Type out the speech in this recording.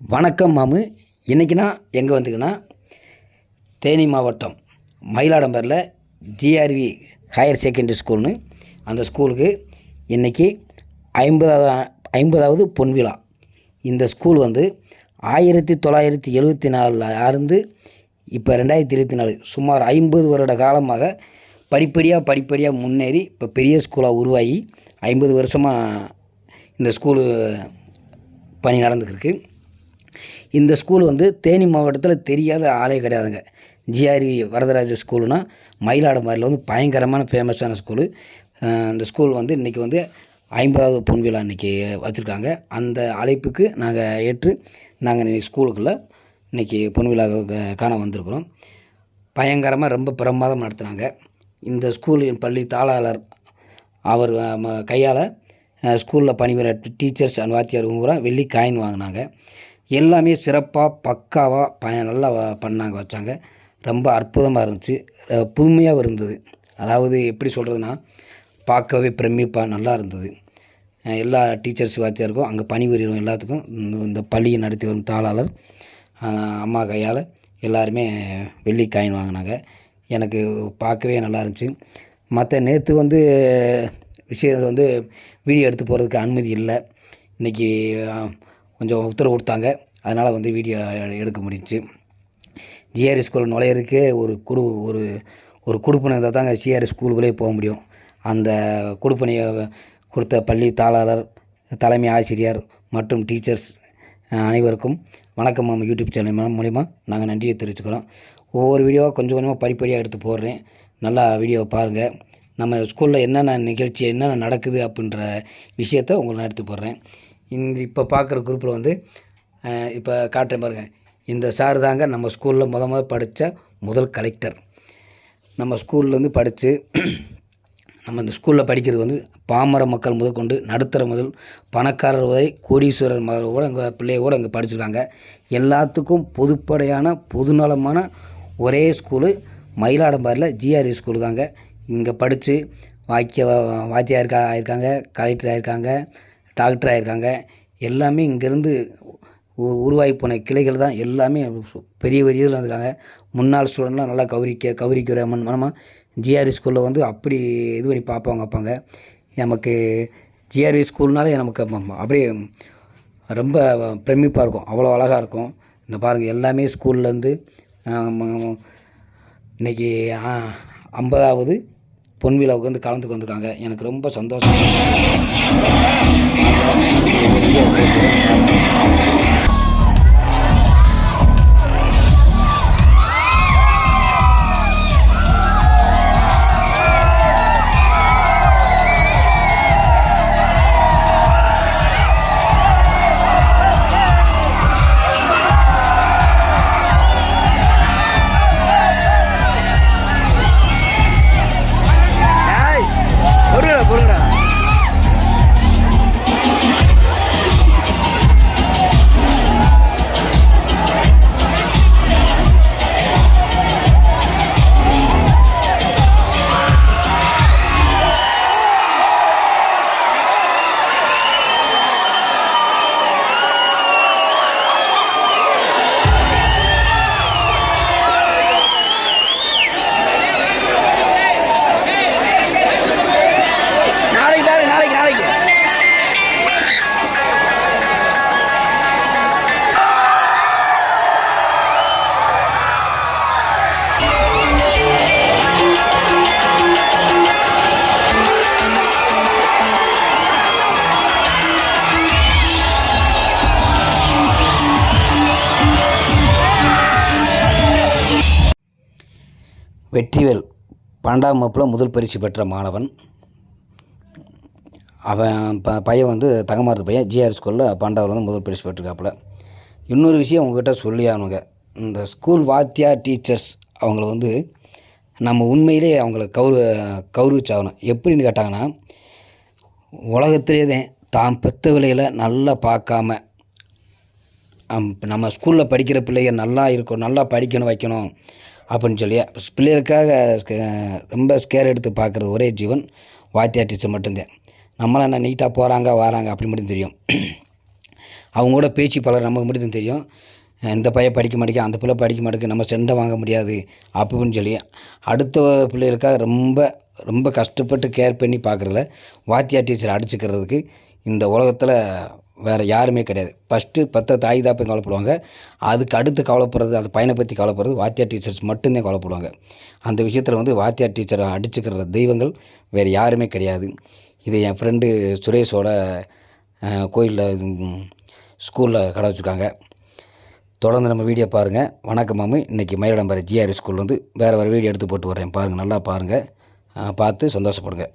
வணக்கம் மாமு. இன்றைக்கினா எங்கே வந்துக்குன்னா தேனி மாவட்டம் மயிலாடம்பரில் ஜிஆர்வி ஹையர் செகண்டரி ஸ்கூல்னு அந்த ஸ்கூலுக்கு இன்றைக்கி ஐம்பதாவது ஐம்பதாவது பொன்விழா இந்த ஸ்கூல் வந்து ஆயிரத்தி தொள்ளாயிரத்தி எழுபத்தி நாலில் இருந்து இப்போ ரெண்டாயிரத்தி இருபத்தி நாலு சுமார் ஐம்பது வருட காலமாக படிப்படியாக படிப்படியாக முன்னேறி இப்போ பெரிய ஸ்கூலாக உருவாகி ஐம்பது வருஷமாக இந்த ஸ்கூலு பணி நடந்துக்கிருக்கு இந்த ஸ்கூல் வந்து தேனி மாவட்டத்தில் தெரியாத ஆளே கிடையாதுங்க. ஜிஆர்வி வரதராஜ ஸ்கூலுனால் மயிலாடுமறையில் வந்து பயங்கரமான ஃபேமஸான ஸ்கூலு இந்த ஸ்கூல் வந்து இன்றைக்கி வந்து ஐம்பதாவது பொன் விழா இன்றைக்கி வச்சுருக்காங்க. அந்த அழைப்புக்கு நாங்கள் ஏற்று நாங்கள் இன்றைக்கி ஸ்கூலுக்குள்ளே இன்றைக்கி பொன் விழா கா- காண வந்திருக்கிறோம். பயங்கரமாக ரொம்ப பிரமாதம் நடத்துனாங்க இந்த ஸ்கூலின் பள்ளி தாளாளர் அவர் கையால் ஸ்கூலில் பணிபுரிய டீச்சர்ஸ் அண்ட் வாத்தியார் பூரா வெள்ளி காயின் வாங்கினாங்க. எல்லாமே சிறப்பாக பக்காவாக ப நல்லா பண்ணாங்க வச்சாங்க. ரொம்ப அற்புதமாக இருந்துச்சு. புதுமையாக புதுமையாகவும் இருந்தது. அதாவது எப்படி சொல்கிறதுனா பார்க்கவே பிரமிப்பாக நல்லா இருந்தது. எல்லா டீச்சர்ஸ் வாத்தியாருக்கும் அங்கே பணிபுரியும் எல்லாத்துக்கும் இந்த- இந்த பள்ளியை நடத்தி வரும் தாளாளர் அம்மா கையால் எல்லாருமே வெள்ளி காயின் வாங்கினாங்க. எனக்கு பார்க்கவே நல்லா இருந்துச்சு. மற்ற நேற்று வந்து விஷயம் வந்து வீடியோ எடுத்து போகிறதுக்கு அனுமதி இல்லை. இன்றைக்கி கொஞ்சம் உத்தரவு கொடுத்தாங்க. அதனால் வந்து வீடியோ எடுக்க முடிஞ்சுச்சு. ஜிஆர்எஸ் ஸ்கூல் நுழையிறதுக்கே ஒரு குடு ஒரு ஒரு கொடுப்பனை இருந்தால் தாங்க ஜிஆர்எஸ் ஸ்கூலுக்குள்ளே போக முடியும். அந்த கொடுப்பனையை கொடுத்த பள்ளி தாளாளர் தலைமை ஆசிரியர் மற்றும் டீச்சர்ஸ் அனைவருக்கும் வணக்கம் நம்ம யூடியூப் சேனல் மூலிமா நாங்கள் நன்றியை தெரிவிச்சுக்கிறோம். ஒவ்வொரு வீடியோவாக கொஞ்சம் கொஞ்சமாக படிப்படியாக எடுத்து போடுறேன். நல்லா வீடியோவை பாருங்கள் நம்ம ஸ்கூலில் என்னென்ன நிகழ்ச்சி என்னென்ன நடக்குது அப்படின்ற விஷயத்த உங்களை நான் எடுத்து போடுறேன். இப்போ பார்க்குற குரூப்பில் வந்து இப்போ காட்டுறேன் பாருங்கள் இந்த சார் தாங்க நம்ம ஸ்கூலில் முத முத படித்த முதல் கலெக்டர் நம்ம ஸ்கூல்லேருந்து படித்து நம்ம இந்த ஸ்கூலில் படிக்கிறது வந்து பாமர மக்கள் முதற்கொண்டு நடுத்தர முதல் பணக்காரர் வரை கோடீஸ்வரர் மகள் கூட எங்கள் பிள்ளையோடு கூட இங்கே படிச்சிருக்காங்க. எல்லாத்துக்கும் பொதுப்படையான பொதுநலமான ஒரே ஸ்கூலு மயிலாடம்பாரில் ஜிஆர்வி ஸ்கூலு தாங்க. இங்கே படித்து வாக்கிய வாத்தியாருக்கா ஆயிருக்காங்க கலெக்டர் ஆயிருக்காங்க. டாக்டர் ஆகிருக்காங்க எல்லாமே இங்கேருந்து உ- உருவாகி போன கிளைகள் தான் எல்லாமே பெரிய பெரிய இதில் வந்திருக்காங்க. முன்னாள் ஸ்டூடெண்ட்லாம் நல்லா கௌரிக்க கௌரிக்கிற மண் மனமாக ஜிஆர்வி ஸ்கூலில் வந்து அப்படி இது பண்ணி பார்ப்பாங்க வைப்பாங்க. நமக்கு ஜிஆர்வி ஸ்கூல்னாலே நமக்கு அப்படியே ரொம்ப பிரமிப்பாக இருக்கும். அவ்வளோ அழகாக இருக்கும். இந்த பாருங்கள் எல்லாமே ஸ்கூல்லேருந்து இன்றைக்கி ஐம்பதாவது பொன் விழாவுக்கு வந்து கலந்துக்கு வந்திருக்காங்க. எனக்கு ரொம்ப சந்தோஷம். வெற்றிவேல் பன்னெண்டாம் வகுப்பில் முதல் பரிசு பெற்ற மாணவன். அவன் ப பையன் வந்து தங்கமாரத்து பையன் ஜிஆர் ஸ்கூலில் பன்னெண்டாவில் வந்து முதல் பரிசு பெற்றிருக்காப்புல. இன்னொரு விஷயம் உங்ககிட்ட சொல்லி ஆகணுங்க இந்த ஸ்கூல் வாத்தியார் டீச்சர்ஸ் அவங்கள வந்து நம்ம உண்மையிலே அவங்கள கௌர கௌரவிச்சாகணும். எப்படின்னு கேட்டாங்கன்னா உலகத்திலே தான் தான் பெத்த விலையில் நல்லா பார்க்காம நம்ம ஸ்கூலில் படிக்கிற பிள்ளைங்க நல்லா இருக்கும் நல்லா படிக்கணும் வைக்கணும். அப்படின்னு சொல்லி பிள்ளைகளுக்காக ரொம்ப ஸ்கேர் எடுத்து பார்க்குறது ஒரே ஜீவன் வாத்தியார் டீச்சர் மட்டும்தான். நம்மளாம் என்ன நீட்டாக போகிறாங்க வராங்க அப்படி மட்டும் தெரியும். அவங்க கூட பேச்சு பலர் நமக்கு மட்டும் தெரியும். இந்த பையன் படிக்க மாட்டேங்க அந்த பிள்ளை படிக்க மாட்டேங்க நம்ம செண்டை வாங்க முடியாது அப்படின்னு சொல்லி. அடுத்த பிள்ளைகளுக்காக ரொம்ப ரொம்ப கஷ்டப்பட்டு கேர் பண்ணி பார்க்குறதுல வாத்தியார் டீச்சர் அடிச்சுக்கிறதுக்கு இந்த உலகத்தில் வேறு யாருமே கிடையாது. ஃபஸ்ட்டு பத்த தாய் தாப்பையும் கவலைப்படுவாங்க. அதுக்கு அடுத்து கவலைப்படுறது அந்த பையனை பற்றி கவலைப்படுறது வாத்தியார் டீச்சர்ஸ் மட்டும்தான் கவலைப்படுவாங்க. அந்த விஷயத்தில் வந்து வாத்தியார் டீச்சரை அடிச்சுக்கிற தெய்வங்கள் வேறு யாருமே கிடையாது. இது என் ஃப்ரெண்டு சுரேஷோட கோயிலில் ஸ்கூலில் கடை வச்சுருக்காங்க. தொடர்ந்து நம்ம வீடியோ பாருங்கள் வணக்கம் மாமு. இன்றைக்கி மயிலாடம்பாறை ஜிஆர்வி ஸ்கூல்லேருந்து வந்து வேறு வேறு வீடியோ எடுத்து போட்டு வரேன் பாருங்கள் நல்லா பாருங்கள் பார்த்து சந்தோஷப்படுங்க.